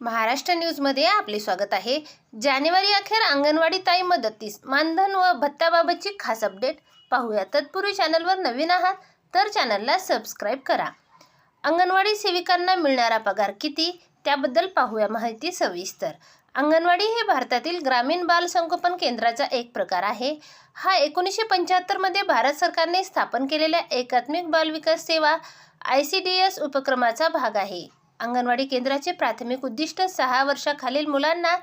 महाराष्ट्र न्यूजमध्ये आपले स्वागत आहे. जानेवारी अखेर अंगणवाडी ताई मदतीस. मानधन व भत्त्याबाबतची खास अपडेट पाहूया. तत्पूर्वी चॅनलवर नवीन आहात तर चॅनलला सबस्क्राईब करा. अंगणवाडी सेविकांना मिळणारा पगार किती? त्याबद्दल पाहूया माहिती सविस्तर. अंगणवाडी हे भारतातील ग्रामीण बाल संगोपन केंद्राचा एक प्रकार आहे. हा एकोणीसशे पंच्याहत्तरमध्ये भारत सरकारने स्थापन केलेल्या एकात्मिक बाल विकास सेवा आय सी डी एस उपक्रमाचा भाग आहे. अंगणवाडी केंद्राचे प्राथमिक उद्दिष्ट सहा वर्षाखालील मुलांना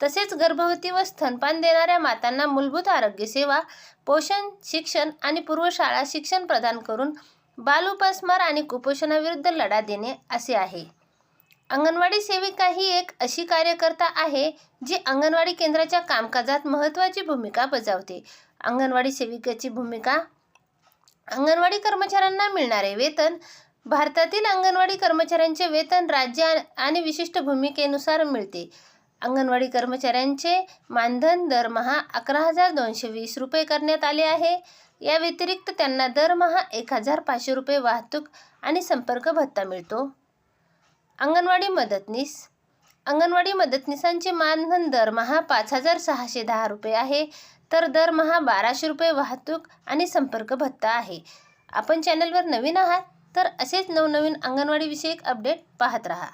तसेच गर्भवती व स्तनपान देणाऱ्या मातांना मूलभूत आरोग्य सेवा पोषण शिक्षण आणि पूर्वशाळा शिक्षण प्रदान करून बाल उपासमार आणि कुपोषणाविरुद्ध लढा देणे असे आहे. अंगणवाडी सेविका ही एक अशी कार्यकर्ता आहे जी अंगणवाडी केंद्राच्या कामकाजात महत्त्वाची भूमिका बजावते. अंगणवाडी सेविकेची भूमिका अंगणवाडी कर्मचाऱ्यांना मिळणारे वेतन भारतातील अंगणवाडी कर्मचाऱ्यांचे वेतन राज्य आणि विशिष्ट भूमिकेनुसार मिळते. अंगणवाडी कर्मचाऱ्यांचे मानधन दरमहा अकरा हजार दोनशे वीस रुपये करण्यात आले आहे. या व्यतिरिक्त त्यांना दरमहा एक हजार पाचशे रुपये वाहतूक आणि संपर्क भत्ता मिळतो. अंगणवाडी मदतनीस. अंगणवाडी मदतनीसांचे मानधन दरमहा पाच हजार सहाशे दहा रुपये आहे. तर दरमहा बाराशे रुपये वाहतूक आणि संपर्क भत्ता आहे. आपण चॅनलवर नवीन आहात? तर असेच नवनवीन अंगणवाडीविषयक अपडेट पाहत राहा.